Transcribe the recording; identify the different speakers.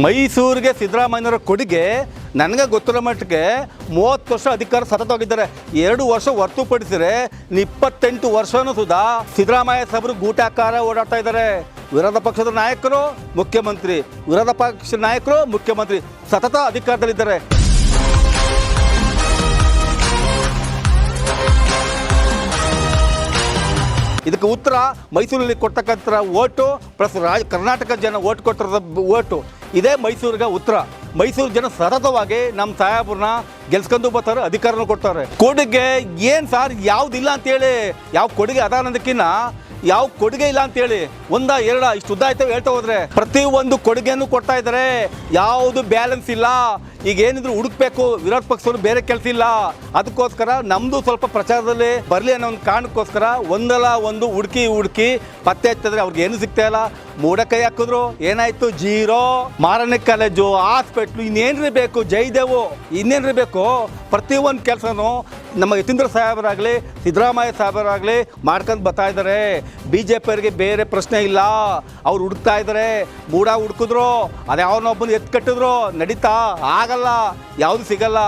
Speaker 1: ಮೈಸೂರಿಗೆ ಸಿದ್ದರಾಮಯ್ಯನವರ ಕೊಡುಗೆ ನನಗೆ ಗೊತ್ತಿರೋ ಮಟ್ಟಿಗೆ ಮೂವತ್ತು ವರ್ಷ ಅಧಿಕಾರ ಸತತವಾಗಿದ್ದಾರೆ. ಎರಡು ವರ್ಷ ಹೊರತುಪಡಿಸಿದರೆ ಇಪ್ಪತ್ತೆಂಟು ವರ್ಷನೂ ಸುಧಾ ಸಿದ್ದರಾಮಯ್ಯ ಸಾಹೇಬರು ಗೂಟಾಕಾರ ಓಡಾಡ್ತಾ ಇದ್ದಾರೆ. ವಿರೋಧ ಪಕ್ಷದ ನಾಯಕರು, ಮುಖ್ಯಮಂತ್ರಿ. ವಿರೋಧ ಪಕ್ಷದ ನಾಯಕರು, ಮುಖ್ಯಮಂತ್ರಿ ಸತತ ಅಧಿಕಾರದಲ್ಲಿದ್ದಾರೆ. ಇದಕ್ಕೆ ಉತ್ತರ ಮೈಸೂರಲ್ಲಿ ಕೊಡ್ತಕ್ಕಂಥ ಓಟು ಪ್ಲಸ್ ರಾಜ, ಕರ್ನಾಟಕ ಜನ ಓಟ್ ಕೊಟ್ಟಿರೋದು ಓಟು ಇದೇ ಮೈಸೂರಿಗೆ ಉತ್ತರ. ಮೈಸೂರು ಜನ ಸತತವಾಗಿ ನಮ್ಮ ಸಾಹೇಬ್ರನ್ನ ಗೆಲ್ಸ್ಕೊಂಡು ಬರ್ತಾರೆ, ಅಧಿಕಾರನ ಕೊಡ್ತಾರೆ. ಕೊಡುಗೆ ಏನು ಸರ್ ಯಾವುದಿಲ್ಲ ಅಂತೇಳಿ, ಯಾವ ಕೊಡುಗೆ ಅದ ಅನ್ನೋದಕ್ಕಿಂತ ಯಾವ ಕೊಡುಗೆ ಇಲ್ಲ ಅಂತೇಳಿ ಒಂದ, ಎರಡ ಇಷ್ಟು ಉದ್ದ ಆಯ್ತವೆ ಹೇಳ್ತಾ ಹೋದ್ರೆ. ಪ್ರತಿ ಒಂದು ಕೊಡುಗೆಯನ್ನು ಕೊಡ್ತಾ ಇದ್ದಾರೆ. ಯಾವುದು ಬ್ಯಾಲೆನ್ಸ್ ಇಲ್ಲ. ಈಗ ಏನಿದ್ರು ಹುಡುಕ್ಬೇಕು ವಿರೋಧ ಪಕ್ಷವರು ಬೇರೆ ಕೆಲಸ ಇಲ್ಲ. ಅದಕ್ಕೋಸ್ಕರ ನಮ್ದು ಸ್ವಲ್ಪ ಪ್ರಚಾರದಲ್ಲಿ ಬರಲಿ ಅನ್ನೋ ಒಂದು ಕಾರಣಕ್ಕೋಸ್ಕರ ಒಂದಲ್ಲ ಒಂದು ಹುಡುಕಿ ಹುಡುಕಿ ಪತ್ತೆ ಹಚ್ಚಿದ್ರೆ ಅವ್ರಿಗೆ ಏನು ಸಿಗ್ತಾ ಇಲ್ಲ. ಮೂಡ ಕೈ ಹಾಕಿದ್ರು, ಏನಾಯ್ತು? ಜೀರೋ. ಮಾರನೇ ಕಾಲೇಜು, ಹಾಸ್ಪಿಟ್ಲು, ಇನ್ನೇನ್ರಿ ಬೇಕು? ಜೈದೇವು ಇನ್ನೇನ್ರಿ ಬೇಕು? ಪ್ರತಿ ಒಂದು ಕೆಲಸನೂ ನಮ್ಮ ಯತೀಂದ್ರ ಸಾಹೇಬರಾಗಲಿ, ಸಿದ್ದರಾಮಯ್ಯ ಸಾಹೇಬರಾಗಲಿ ಮಾಡ್ಕೊಂಡು ಬರ್ತಾ ಇದ್ದಾರೆ ಬಿ ಜೆ ಬೇರೆ ಪ್ರಶ್ನೆ ಇಲ್ಲ. ಅವ್ರು ಹುಡುಕ್ತಾ ಇದ್ದಾರೆ ಮೂಡ ಹುಡುಕಿದ್ರು. ಅದು ಯಾವನೊಬ್ಬನ ಎತ್ತು ಕಟ್ಟಿದ್ರು. ನಡೀತಾ ಆಗಲ್ಲ. ಯಾವುದು ಸಿಗಲ್ಲ.